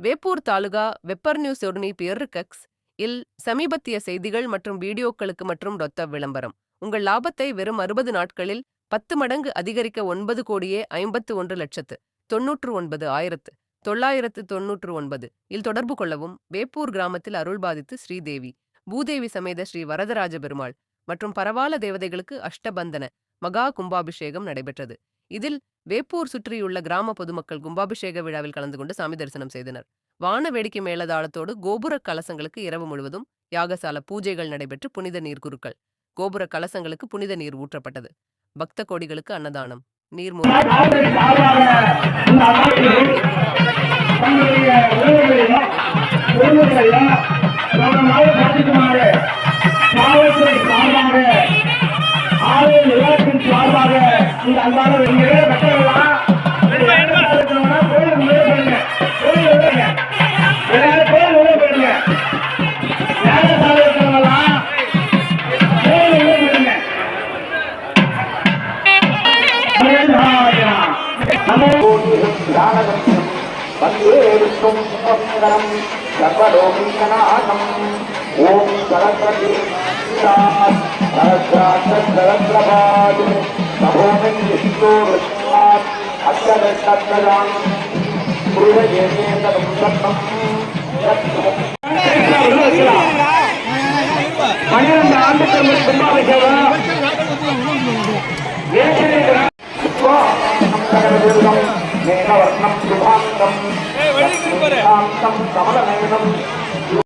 Veppur taluka Veppur news ஒருனி பியர்கக்ஸ் இல் சமீபத்திய செய்திகள் மற்றும் வீடியோக்களுக்கு மற்றும் ரொத்த விளம்பரம். உங்கள் லாபத்தை வெறும் அறுபது நாட்களில் பத்து மடங்கு அதிகரிக்க ஒன்பது கோடியே ஐம்பத்து ஒன்று லட்சத்து தொன்னூற்று ஒன்பது ஆயிரத்து தொள்ளாயிரத்து தொன்னூற்று ஒன்பது. இல் தொடர்பு கொள்ளவும் வேப்பூர் கிராமத்தில் அருள் பாதித்து ஸ்ரீதேவி பூதேவி சமேத ஸ்ரீ வரதராஜ பெருமாள் மற்றும் பரவால தேவதைகளுக்கு அஷ்டபந்தன மகா கும்பாபிஷேகம் நடைபெற்றது. இதில் வேப்பூர் சுற்றியுள்ள கிராம பொதுமக்கள் கும்பாபிஷேக விழாவில் கலந்து கொண்டு சாமி தரிசனம் செய்தனர். வான வேடிக்கை மேளதாளத்தோடு கோபுர கலசங்களுக்கு இரவு முழுவதும் யாகசால பூஜைகள் நடைபெற்று புனித நீர் குருக்கள். கோபுர கலசங்களுக்கு புனித நீர் ஊற்றப்பட்டது. பக்த கோடிகளுக்கு அன்னதானம். நீர் மூலம் సర్వలోకీకనాథం ఓం సరస్వతి సరస్రాక్షరస్రభాజు సభోమం విష్ణు వృష్ణాత్ అక్షరక్షరాన్ హృదయేతరం సత్తం மேகவர்ணம் சுபாங்கம் கமலநயனம்